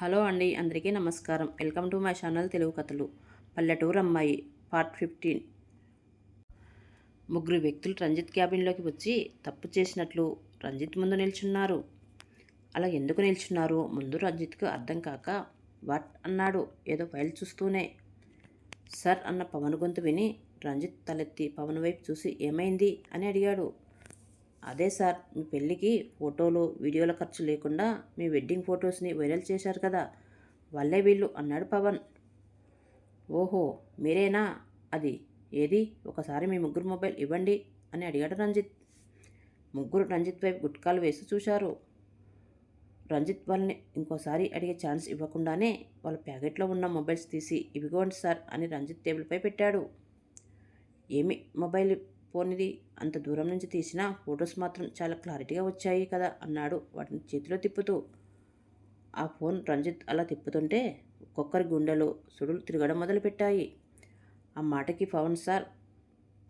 Hello అండి అందరికీ నమస్కారం. Welcome to my channel Telugu కథలు. పల్లెటూరు అమ్మాయి పార్ట్ ఫిఫ్టీన్. ముగ్గురు వ్యక్తులు రంజిత్ క్యాబిన్లోకి వచ్చి తప్పు చేసినట్లు రంజిత్ ముందు నిల్చున్నారు. అలా ఎందుకు నిల్చున్నారు? ముందు రంజిత్కు అర్థం కాక వాట్? అన్నాడు. ఏదో ఫైల్ చూస్తూనే. సర్ అన్న పవన్ గొంతు విని రంజిత్ తలెత్తి పవన్ వైపు చూసి ఏమైంది? అని అడిగాడు. అదే సార్ మీ పెళ్ళికి ఫోటోలు వీడియోల ఖర్చు లేకుండా మీ వెడ్డింగ్ ఫొటోస్ని వైరల్ చేశారు కదా. వాళ్ళే వీళ్ళు అన్నాడు పవన్. ఓహో మీరేనా? అది ఏది? ఒకసారి మీ ముగ్గురు మొబైల్ ఇవ్వండి అని అడిగాడు రంజిత్. ముగ్గురు రంజిత్ వైపు గుట్కాలు వేసి చూశారు. రంజిత్ వాళ్ళని ఇంకోసారి అడిగే ఛాన్స్ ఇవ్వకుండానే వాళ్ళ ప్యాకెట్లో ఉన్న మొబైల్స్ తీసి ఇవిగోండి సార్ అని రంజిత్ టేబుల్పై పెట్టాడు. ఏమి మొబైల్ పోనిది. అంత దూరం నుంచి తీసిన ఫొటోస్ మాత్రం చాలా క్లారిటీగా వచ్చాయి కదా అన్నాడు వాటిని చేతిలో తిప్పుతూ. ఆ ఫోన్ రంజిత్ అలా తిప్పుతుంటే ఒక్కొక్కరి గుండెలు సుడులు తిరగడం మొదలుపెట్టాయి. ఆ మాటకి పవన్ సార్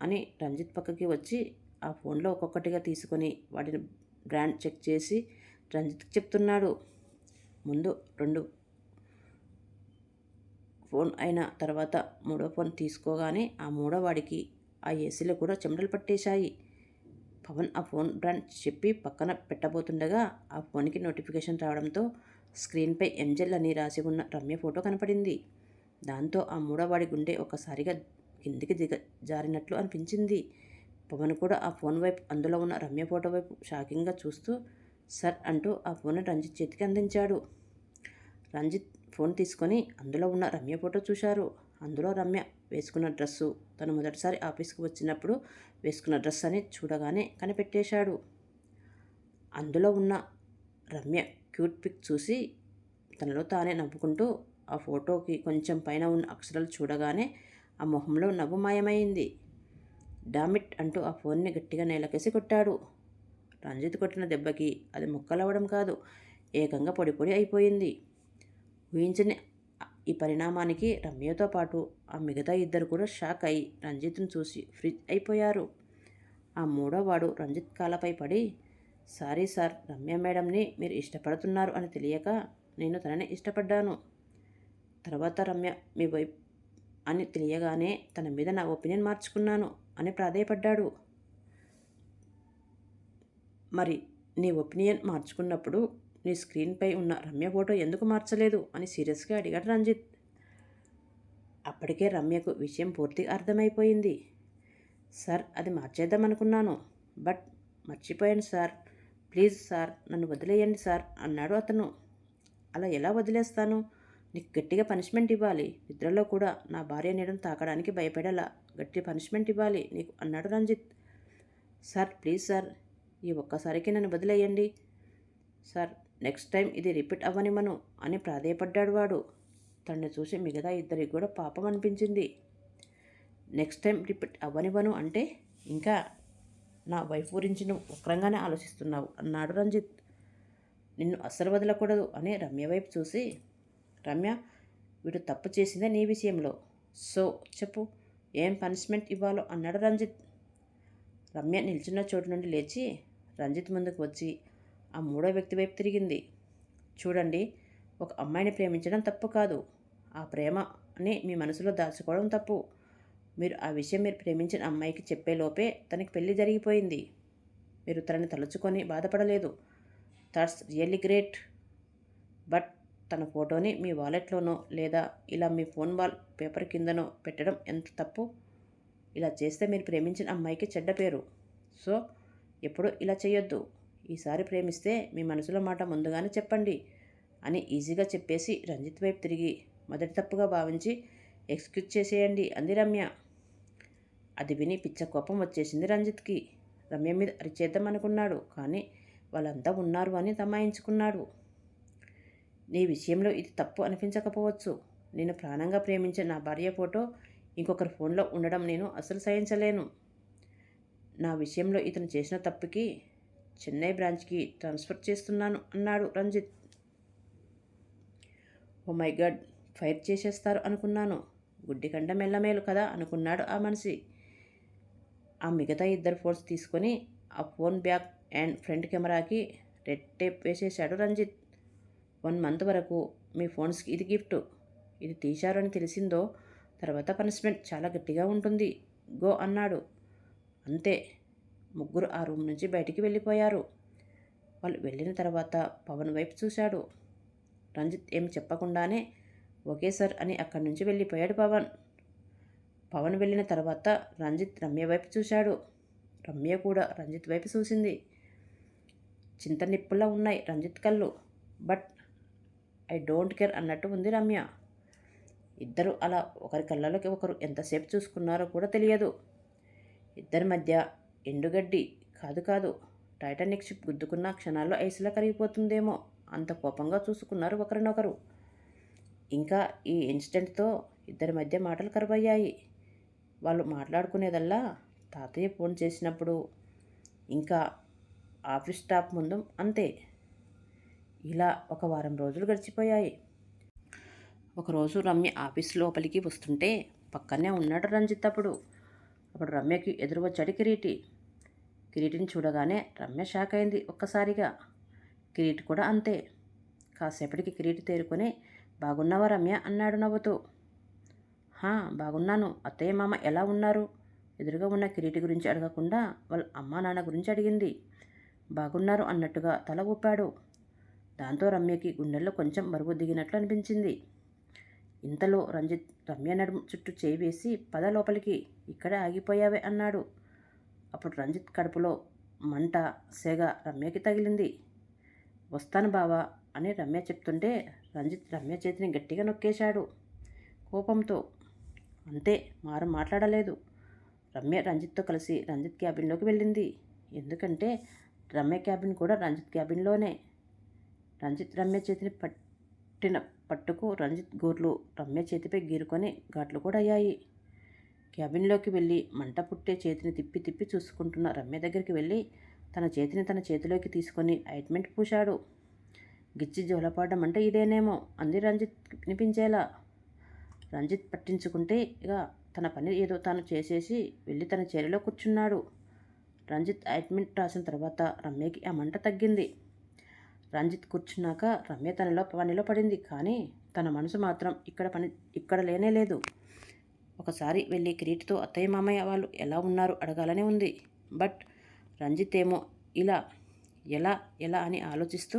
అని రంజిత్ పక్కకి వచ్చి ఆ ఫోన్లో ఒక్కొక్కటిగా తీసుకొని వాటిని బ్రాండ్ చెక్ చేసి రంజిత్కి చెప్తున్నాడు. ముందు రెండు ఫోన్ అయిన తర్వాత మూడో ఫోన్ తీసుకోగానే ఆ మూడో వాడికి ఆ ఏసీలో కూడా చెమటలు పట్టేశాయి. పవన్ ఆ ఫోన్ బ్రాండ్ చెప్పి పక్కన పెట్టబోతుండగా ఆ ఫోన్కి నోటిఫికేషన్ రావడంతో స్క్రీన్పై ఎంజెల్ అని రాసి ఉన్న రమ్య ఫోటో కనపడింది. దాంతో ఆ మూడోవాడి గుండె ఒకసారిగా కిందికి దిగ జారినట్లు అనిపించింది. పవన్ కూడా ఆ ఫోన్ వైపు అందులో ఉన్న రమ్య ఫోటో వైపు షాకింగ్గా చూస్తూ సర్ అంటూ ఆ ఫోన్ రంజిత్ చేతికి అందించాడు. రంజిత్ ఫోన్ తీసుకొని అందులో ఉన్న రమ్య ఫోటో చూశారు. అందులో రమ్య వేసుకున్న డ్రెస్సు. తను మొదటిసారి ఆఫీస్కి వచ్చినప్పుడు వేసుకున్న డ్రెస్ అని చూడగానే కనిపెట్టేశాడు. అందులో ఉన్న రమ్య క్యూట్ పిక్ చూసి తనలో తానే నవ్వుకుంటూ ఆ ఫోటోకి కొంచెం పైన ఉన్న అక్షరాలు చూడగానే ఆ మొహంలో నవ్వు మాయమైంది. డామిట్ అంటూ ఆ ఫోన్ని గట్టిగా నేలకేసి కొట్టాడు. రంజిత్ కొట్టిన దెబ్బకి అది ముక్కలవ్వడం కాదు ఏకంగా పొడి పొడి అయిపోయింది. ఊహించని ఈ పరిణామానికి రమ్యతో పాటు ఆ మిగతా ఇద్దరు కూడా షాక్ అయి రంజిత్ను చూసి ఫ్రిజ్ అయిపోయారు. ఆ మూడో వాడు రంజిత్ కాలపై పడి సారీ సార్ రమ్య మేడంని మీరు ఇష్టపడుతున్నారు అని తెలియక నేను తనని ఇష్టపడ్డాను. తర్వాత రమ్య మీ వైపు అని తెలియగానే తన మీద నా ఒపీనియన్ మార్చుకున్నాను అని ప్రాధాయపడ్డాడు. మరి నీ ఒపీనియన్ మార్చుకున్నప్పుడు నీ స్క్రీన్పై ఉన్న రమ్య ఫోటో ఎందుకు మార్చలేదు అని సీరియస్గా అడిగాడు రంజిత్. అప్పటికే రమ్యకు విషయం పూర్తిగా అర్థమైపోయింది. సార్ అది మార్చేద్దాం అనుకున్నాను బట్ మర్చిపోయాను సార్. ప్లీజ్ సార్ నన్ను వదిలేయండి సార్ అన్నాడు అతను. అలా ఎలా వదిలేస్తాను? నీకు గట్టిగా పనిష్మెంట్ ఇవ్వాలి. నిద్రలో కూడా నా భార్య నీడను తాకడానికి భయపడేలా గట్టి పనిష్మెంట్ ఇవ్వాలి నీకు అన్నాడు రంజిత్. సార్ ప్లీజ్ సార్ ఈ ఒక్కసారికి నన్ను వదిలేయండి. సార్ నెక్స్ట్ టైం ఇది రిపీట్ అవ్వనిమను అని ప్రాధేయపడ్డాడు వాడు. తనని చూసి మిగతా ఇద్దరికి కూడా పాపం అనిపించింది. నెక్స్ట్ టైం రిపీట్ అవ్వనివ్వను అంటే ఇంకా నా వైఫ్ గురించి నువ్వు వక్రంగానే ఆలోచిస్తున్నావు అన్నాడు రంజిత్. నిన్ను అస్సలు వదలకూడదు అని రమ్య వైపు చూసి రమ్య వీడు తప్పు చేసిందే నీ విషయంలో. సో చెప్పు ఏం పనిష్మెంట్ ఇవ్వాలో అన్నాడు రంజిత్. రమ్య నిల్చున్న చోటు నుండి లేచి రంజిత్ ముందుకు వచ్చి ఆ మూడో వ్యక్తి వైపు తిరిగింది. చూడండి ఒక అమ్మాయిని ప్రేమించడం తప్పు కాదు. ఆ ప్రేమని మీ మనసులో దాచుకోవడం తప్పు. మీరు ఆ విషయం మీరు ప్రేమించిన అమ్మాయికి చెప్పేలోపే తనకి పెళ్ళి జరిగిపోయింది. మీరు తనని తలుచుకొని బాధపడలేదు. దట్స్ రియల్లీ గ్రేట్ బట్ తన ఫోటోని మీ వాలెట్లోనో లేదా ఇలా మీ ఫోన్ వాల్ పేపర్ కిందనో పెట్టడం ఎంత తప్పు? ఇలా చేస్తే మీరు ప్రేమించిన అమ్మాయికి చెడ్డ పేరు. సో ఎప్పుడు ఇలా చేయొద్దు. ఈసారి ప్రేమిస్తే మీ మనసులో మాట ముందుగానే చెప్పండి అని ఈజీగా చెప్పేసి రంజిత్ వైపు తిరిగి మొదటి తప్పుగా భావించి ఎక్స్క్యూజ్ చేసేయండి అంది రమ్య. అది విని పిచ్చ కోపం వచ్చేసింది రంజిత్కి. రమ్య మీద అరిచేద్దాం అనుకున్నాడు కానీ వాళ్ళంతా ఉన్నారు అని తమాయించుకున్నాడు. నీ విషయంలో ఇది తప్పు అనిపించకపోవచ్చు. నేను ప్రాణంగా ప్రేమించే నా భార్య ఫోటో ఇంకొకరి ఫోన్లో ఉండడం నేను అసలు సహించలేను. నా విషయంలో ఇతను చేసిన తప్పుకి చెన్నై బ్రాంచ్కి ట్రాన్స్ఫర్ చేస్తున్నాను అన్నాడు Ranjith. Oh my god fire చేసేస్తారు అనుకున్నాను. గుడ్డికంట మెల్లమేలు కదా అనుకున్నాడు ఆ మనిషి. ఆ మిగతా ఇద్దరు ఫోన్స్ తీసుకొని ఆ ఫోన్ బ్యాక్ అండ్ ఫ్రంట్ కెమెరాకి రెడ్ టేప్ వేసేశాడు రంజిత్. వన్ మంత్ వరకు మీ ఫోన్స్కి ఇది గిఫ్ట్. ఇది తీశారు అని తెలిసిందో తర్వాత పనిష్మెంట్ చాలా గట్టిగా ఉంటుంది. గో అన్నాడు. అంతే. ముగ్గురు ఆ రూమ్ నుంచి బయటికి వెళ్ళిపోయారు. వాళ్ళు వెళ్ళిన తర్వాత పవన్ వైపు చూశాడు. రంజిత్ ఏం చెప్పకుండానే ఓకే సార్ అని అక్కడి నుంచి వెళ్ళిపోయాడు పవన్. పవన్ వెళ్ళిన తర్వాత రంజిత్ రమ్య వైపు చూశాడు. రమ్య కూడా రంజిత్ వైపు చూసింది. చింత నిప్పులా ఉన్నాయి రంజిత్ కళ్ళు. బట్ ఐ డోంట్ కేర్ అన్నట్టు ఉంది రమ్య. ఇద్దరు అలా ఒకరి కళ్ళలోకి ఒకరు ఎంతసేపు చూసుకున్నారో కూడా తెలియదు. ఇద్దరి మధ్య ఎండుగడ్డి. కాదు కాదు. టైటానిక్ షిప్ గుద్దుకున్న క్షణాల్లో ఐసులా కరిగిపోతుందేమో. అంత కోపంగా చూసుకున్నారు ఒకరినొకరు. ఇంకా ఈ ఇన్సిడెంట్తో ఇద్దరి మధ్య మాటలు కరువయ్యాయి. వాళ్ళు మాట్లాడుకునేదల్లా తాతయ్య ఫోన్ చేసినప్పుడు ఇంకా ఆఫీస్ స్టాఫ్ ముందు అంతే. ఇలా ఒక వారం రోజులు గడిచిపోయాయి. ఒకరోజు రమ్య ఆఫీస్ లోపలికి వస్తుంటే పక్కనే ఉన్నాడు రంజిత్ అప్పుడు. అప్పుడు రమ్యకి ఎదురు వచ్చాడు కిరీటి. కిరీటిని చూడగానే రమ్య షాక్ అయింది ఒక్కసారిగా. కిరీటి కూడా అంతే. కాసేపటికి కిరీటి తేరుకొని బాగున్నావా రమ్య? అన్నాడు నవ్వుతూ. హా బాగున్నాను. అత్తయ్య మామ ఎలా ఉన్నారు? ఎదురుగా ఉన్న కిరీటి గురించి అడగకుండా వాళ్ళ అమ్మా నాన్న గురించి అడిగింది. బాగున్నారు అన్నట్టుగా తల ఊపాడు. దాంతో రమ్యకి గుండెల్లో కొంచెం మరుగు దిగినట్లు అనిపించింది. ఇంతలో రంజిత్ రమ్య నడుము చుట్టూ చేయి వేసి పద లోపలికి ఇక్కడే ఆగిపోయావే అన్నాడు. అప్పుడు రంజిత్ కడుపులో మంట సెగ రమ్యకి తగిలింది. వస్తాను బావా అని రమ్య చెప్తుంటే రంజిత్ రమ్య చేతిని గట్టిగా నొక్కేశాడు. కోపంతో అంతే మారం మాట్లాడలేదు. రమ్య రంజిత్తో కలిసి రంజిత్ క్యాబిన్లోకి వెళ్ళింది. ఎందుకంటే రమ్య క్యాబిన్ కూడా రంజిత్ క్యాబిన్లోనే. రంజిత్ రమ్య చేతిని పట్టిన పట్టుకు రంజిత్ గోర్లు రమ్య చేతిపై గీరుకొని ఘాట్లు కూడా అయ్యాయి. క్యాబిన్లోకి వెళ్ళి మంట పుట్టే చేతిని తిప్పి తిప్పి చూసుకుంటున్న రమ్య దగ్గరికి వెళ్ళి తన చేతిని తన చేతిలోకి తీసుకొని ఐట్మెంట్ పూశాడు. గిచ్చి జోలపాడడం అంటే ఇదేనేమో అంది రంజిత్ వినిపించేలా. రంజిత్ పట్టించుకుంటే ఇక తన పని ఏదో తాను చేసేసి వెళ్ళి తన చేరిలో కూర్చున్నాడు. రంజిత్ అయిట్మెంట్ రాసిన తర్వాత రమ్యకి ఆ మంట తగ్గింది. రంజిత్ కూర్చున్నాక రమ్య తనలో పనిలో పడింది కానీ తన మనసు మాత్రం ఇక్కడ పని ఇక్కడ లేనే లేదు. ఒకసారి వెళ్ళి కిరీటితో అత్తయ్య మామయ్య వాళ్ళు ఎలా ఉన్నారు అడగాలని ఉంది. బట్ రంజిత్ ఏమో ఇలా ఎలా ఎలా అని ఆలోచిస్తూ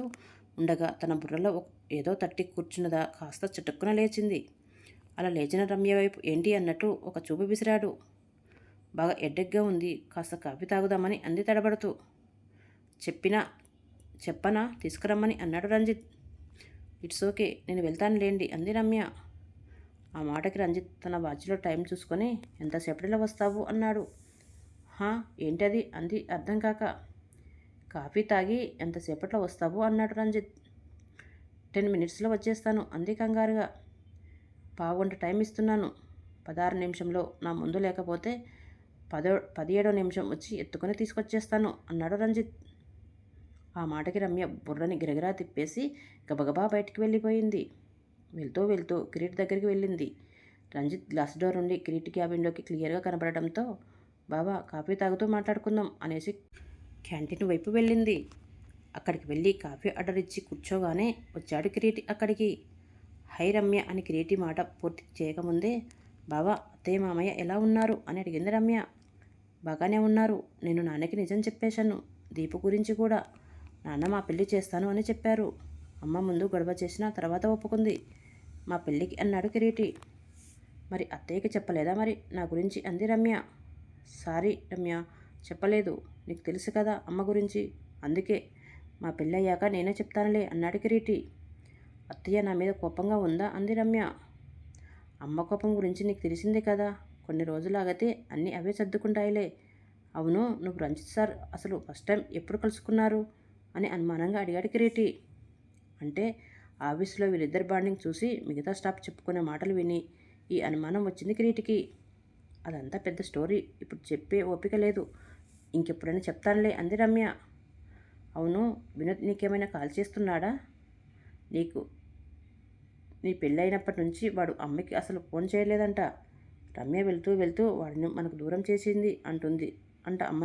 ఉండగా తన బుర్రలో ఏదో తట్టి కూర్చున్నదా కాస్త చటుక్కున లేచింది. అలా లేచిన రమ్య వైపు ఏంటి అన్నట్టు ఒక చూపు విసిరాడు. బాగా ఎడ్డెగ్గా ఉంది కాస్త కాఫీ తాగుదామని అంది తడబడుతూ. చెప్పినా చెప్పనా తీసుకురమ్మని అన్నాడు రంజిత్. ఇట్స్ ఓకే నేను వెళ్తాను లేండి అంది రమ్య. ఆ మాటకి రంజిత్ తన వాచ్లో టైం చూసుకొని ఎంతసేపటిలో వస్తావు? అన్నాడు. హా ఏంటది? అంది అర్థం కాక. కాఫీ తాగి ఎంతసేపట్లో వస్తావు? అన్నాడు రంజిత్. టెన్ మినిట్స్లో వచ్చేస్తాను అంది కంగారుగా. పావుగంట టైం ఇస్తున్నాను. పదహారు నిమిషంలో నా ముందు లేకపోతే పదో పదిహేడో నిమిషం వచ్చి ఎత్తుకొని తీసుకొచ్చేస్తాను అన్నాడు రంజిత్. ఆ మాటకి రమ్య బుర్రని గిరగిరా తిప్పేసి గబగబా బయటికి వెళ్ళిపోయింది. వెళ్తూ వెళ్తూ కిరీట్ దగ్గరికి వెళ్ళింది. రంజిత్ గ్లాస్ డోర్ నుండి కిరీట్ క్యాబిన్లోకి క్లియర్గా కనపడటంతో బాబా కాఫీ తాగుతూ మాట్లాడుకుందాం అనేసి క్యాంటీన్ వైపు వెళ్ళింది. అక్కడికి వెళ్ళి కాఫీ ఆర్డర్ ఇచ్చి కూర్చోగానే వచ్చాడు కిరీటి అక్కడికి. హై రమ్య అని కిరీటి మాట పూర్తి చేయకముందే బావా అత్తయ్య మామయ్య ఎలా ఉన్నారు? అని అడిగింది రమ్య. బాగానే ఉన్నారు. నేను నాన్నకి నిజం చెప్పేశాను. దీపు గురించి కూడా. నాన్న మా పెళ్ళి చేస్తాను అని చెప్పారు. అమ్మ ముందు గొడవ చేసిన తర్వాత ఒప్పుకుంది. మా పెళ్ళికి అన్నాడు కిరీటి. మరి అత్తయ్యకి చెప్పలేదా మరి? నా గురించి అంది రమ్య. సారీ రమ్య చెప్పలేదు. నీకు తెలుసు కదా అమ్మ గురించి. అందుకే మా పెళ్ళయ్యాక నేనే చెప్తానులే అన్నాడు కిరీటి. అత్తయ్య నా మీద కోపంగా ఉందా? అంది రమ్య. అమ్మ కోపం గురించి నీకు తెలిసిందే కదా. కొన్ని రోజులు ఆగితే అన్నీ అవే సర్దుకుంటాయిలే. అవును నువ్వు రంజిత్ సార్ అసలు ఫస్ట్ టైం ఎప్పుడు కలుసుకున్నారు? అని అనుమానంగా అడిగాడు కిరీటి. అంటే ఆఫీసులో వీళ్ళిద్దరి బాండింగ్ చూసి మిగతా స్టాఫ్ చెప్పుకునే మాటలు విని ఈ అనుమానం వచ్చింది కిరీటికి. అదంతా పెద్ద స్టోరీ. ఇప్పుడు చెప్పే ఓపిక లేదు. ఇంకెప్పుడైనా చెప్తానులే అంది రమ్య. అవును వినోద్ నీకేమైనా కాల్ చేస్తున్నాడా? నీకు నీ పెళ్ళైనప్పటి నుంచి వాడు అమ్మకి అసలు ఫోన్ చేయలేదంట. రమ్య వెళ్తూ వెళ్తూ వాడిని మనకు దూరం చేసింది అంటుంది. అంట అమ్మ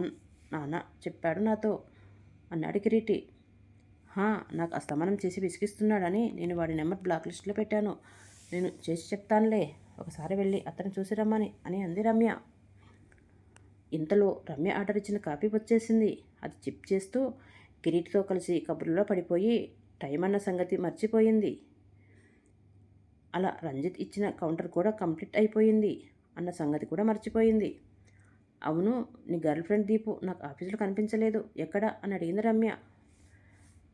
నాన్న చెప్పాడు నాతో అన్నాడు కిరీటి. నాకు అస్తమానం చేసి విసిగిస్తున్నాడని నేను వాడి నెంబర్ బ్లాక్ లిస్ట్లో పెట్టాను. నేను చేసి చెప్తానులే. ఒకసారి వెళ్ళి అతను చూసి రమ్మని అని అంది రమ్య. ఇంతలో రమ్య ఆర్డర్ ఇచ్చిన కాపీ వచ్చేసింది. అది చిప్ చేస్తూ కిరీట్తో కలిసి కబుర్లో పడిపోయి టైం అన్న సంగతి మర్చిపోయింది. అలా రంజిత్ ఇచ్చిన కౌంటర్ కూడా కంప్లీట్ అయిపోయింది అన్న సంగతి కూడా మర్చిపోయింది. అవును నీ గర్ల్ ఫ్రెండ్ దీపు నాకు ఆఫీసులో కనిపించలేదు. ఎక్కడ? అని అడిగింది రమ్య.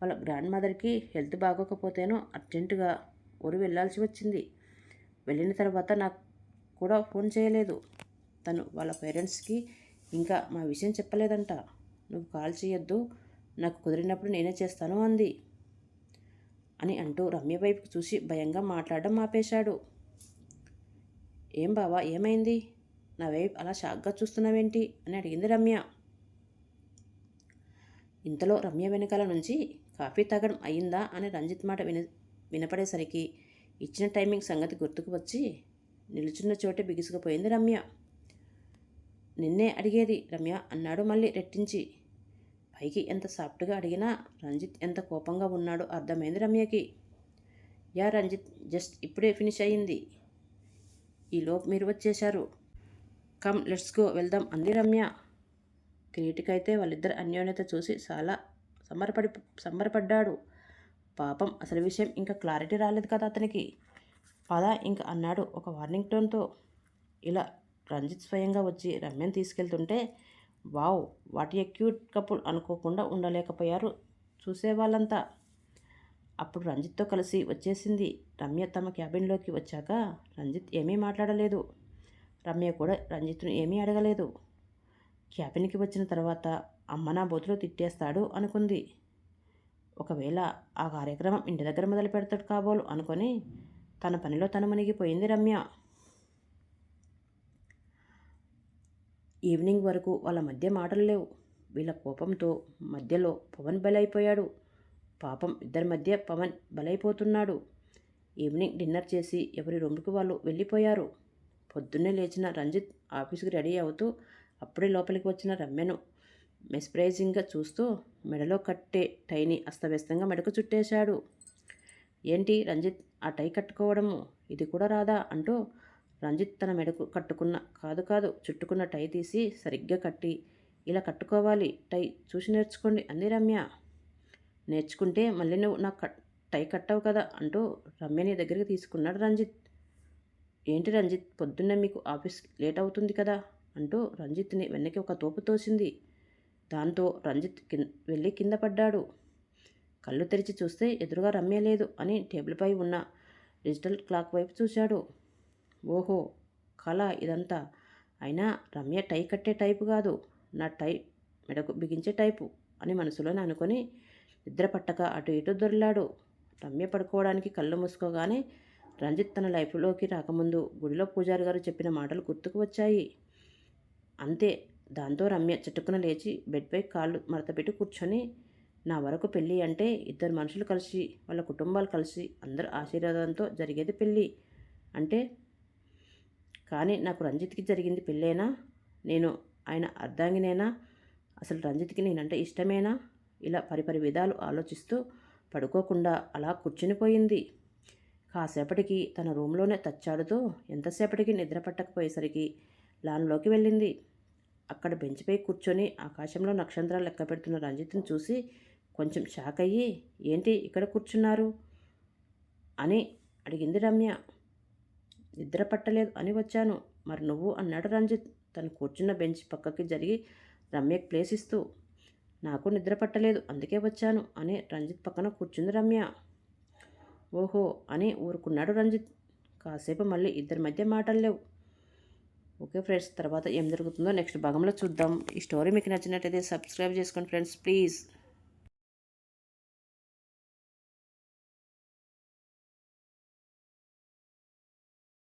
వాళ్ళ గ్రాండ్ మదర్కి హెల్త్ బాగోకపోతేనో అర్జెంటుగా ఊరు వెళ్ళాల్సి వచ్చింది. వెళ్ళిన తర్వాత నాకు కూడా ఫోన్ చేయలేదు. తను వాళ్ళ పేరెంట్స్కి ఇంకా మా విషయం చెప్పలేదంట. నువ్వు కాల్ చేయొద్దు. నాకు కుదిరినప్పుడు నేనే చేస్తాను అంది. అని అంటూ రమ్య వైపుకు చూసి భయంగా మాట్లాడడం ఆపేశాడు. ఏం బావా ఏమైంది? నా వైపు అలా షాక్గా చూస్తున్నావేంటి? అని అడిగింది రమ్య. ఇంతలో రమ్య వెనకాల నుంచి కాఫీ తాగడం అయిందా అని రంజిత్ మాట విన వినపడేసరికి ఇచ్చిన టైమింగ్ సంగతి గుర్తుకు వచ్చి నిలుచున్న చోటే బిగుసుకుపోయింది రమ్య. నిన్నే అడిగేది రమ్య అన్నాడు మళ్ళీ రెట్టించి. పైకి ఎంత సాఫ్ట్గా అడిగినా రంజిత్ ఎంత కోపంగా ఉన్నాడో అర్థమైంది రమ్యకి. యా రంజిత్ జస్ట్ ఇప్పుడే ఫినిష్ అయ్యింది. ఈలోపు మీరు వచ్చేశారు. కమ్ లెట్స్ గో వెళ్దాం అంది రమ్య. కిరీటికైతే వాళ్ళిద్దరు అన్యోన్యత చూసి చాలా సంబరపడి సంబరపడ్డాడు. పాపం అసలు విషయం ఇంకా క్లారిటీ రాలేదు కదా అతనికి. పద ఇంకా అన్నాడు ఒక వార్నింగ్ టోన్తో. ఇలా రంజిత్ స్వయంగా వచ్చి రమ్యను తీసుకెళ్తుంటే wow what a cute couple అనుకోకుండా ఉండలేకపోయారు. చూసేవాళ్ళంతా అప్పుడు రంజిత్తో కలిసి వచ్చేసింది. రమ్య తమ క్యాబిన్లోకి వచ్చాక రంజిత్ ఏమీ మాట్లాడలేదు. రమ్య కూడా రంజిత్ను ఏమీ అడగలేదు. క్యాబిన్కి వచ్చిన తర్వాత అమ్మ నా బోతులో తిట్టేస్తాడు అనుకుంది. ఒకవేళ ఆ కార్యక్రమం ఇంటి దగ్గర మొదలు పెడతాడు కాబోలు అనుకొని తన పనిలో తను మునిగిపోయింది రమ్య. ఈవినింగ్ వరకు వాళ్ళ మధ్య మాటలు లేవు. వీళ్ళ కోపంతో మధ్యలో పవన్ బలైపోయాడు. పాపం ఇద్దరి మధ్య పవన్ బలైపోతున్నాడు. ఈవినింగ్ డిన్నర్ చేసి ఎవరి రూమ్కి వాళ్ళు వెళ్ళిపోయారు. పొద్దున్నే లేచిన రంజిత్ ఆఫీస్కి రెడీ అవుతూ అప్పుడే లోపలికి వచ్చిన రమ్యను మెస్ప్రైజింగ్గా చూస్తూ మెడలో కట్టే టైని అస్తవ్యస్తంగా మెడకు చుట్టేశాడు. ఏంటి రంజిత్ ఆ టై కట్టుకోవడము? ఇది కూడా రాదా? అంటూ రంజిత్ తన మెడకు కట్టుకున్న కాదు కాదు చుట్టుకున్న టై తీసి సరిగ్గా కట్టి ఇలా కట్టుకోవాలి. టై చూసి నేర్చుకోండి అంది రమ్య. నేర్చుకుంటే మళ్ళీ నువ్వు నాకు టై కట్టావు కదా అంటూ రమ్యని దగ్గరికి తీసుకున్నాడు రంజిత్. ఏంటి రంజిత్ పొద్దున్నే మీకు ఆఫీస్ లేట్ అవుతుంది కదా? అంటూ రంజిత్ని వెనక్కి ఒక తోపు తోసింది. దాంతో రంజిత్ కింద వెళ్ళి కింద పడ్డాడు. కళ్ళు తెరిచి చూస్తే ఎదురుగా రమ్య లేదు అని టేబుల్పై ఉన్న డిజిటల్ క్లాక్ వైపు చూశాడు. ఓహో కళ ఇదంతా. అయినా రమ్య టై కట్టే టైపు కాదు. నా టై మెడకు బిగించే టైపు అని మనసులోనే అనుకొని నిద్ర పట్టక అటు ఇటు దొరిలాడు. రమ్య పడుకోవడానికి కళ్ళు మూసుకోగానే రంజిత్ తన లైఫ్లోకి రాకముందు గుడిలో పూజారి గారు చెప్పిన మాటలు గుర్తుకు వచ్చాయి. అంతే. దాంతో రమ్య చటుక్కున లేచి బెడ్పై కాళ్ళు మడతపెట్టి కూర్చొని నా వరకు పెళ్ళి అంటే ఇద్దరు మనుషులు కలిసి వాళ్ళ కుటుంబాలు కలిసి అందరు ఆశీర్వాదంతో జరిగేది పెళ్ళి అంటే కానీ నాకు రంజిత్కి జరిగింది పెళ్ళేనా? నేను ఆయన అర్ధాంగినేనా? అసలు రంజిత్కి నేనంటే ఇష్టమేనా? ఇలా పరిపరి విధాలు ఆలోచిస్తూ పడుకోకుండా అలా కూర్చునిపోయింది. కాసేపటికి తన రూమ్లోనే తచ్చాడుతూ ఎంతసేపటికి నిద్ర పట్టకపోయేసరికి లాన్లోకి వెళ్ళింది. అక్కడ బెంచ్పై కూర్చొని ఆకాశంలో నక్షత్రాలు లెక్క పెడుతున్న రంజిత్ని చూసి కొంచెం షాక్ అయ్యి ఏంటి ఇక్కడ కూర్చున్నారు? అని అడిగింది రమ్య. నిద్ర పట్టలేదు అని వచ్చాను. మరి నువ్వు? అన్నాడు రంజిత్. తను కూర్చున్న బెంచ్ పక్కకి జరిగి రమ్యకి ప్లేస్ ఇస్తూ నాకు నిద్ర పట్టలేదు అందుకే వచ్చాను అని రంజిత్ పక్కన కూర్చుంది రమ్య. ఓహో అని ఊరుకున్నాడు రంజిత్. కాసేపు మళ్ళీ ఇద్దరి మధ్య మాటలు లేవు. ఓకే ఫ్రెండ్స్ తర్వాత ఏం జరుగుతుందో నెక్స్ట్ భాగంలో చూద్దాం. ఈ స్టోరీ మీకు నచ్చినట్టయితే సబ్స్క్రైబ్ చేసుకోండి ఫ్రెండ్స్ ప్లీజ్.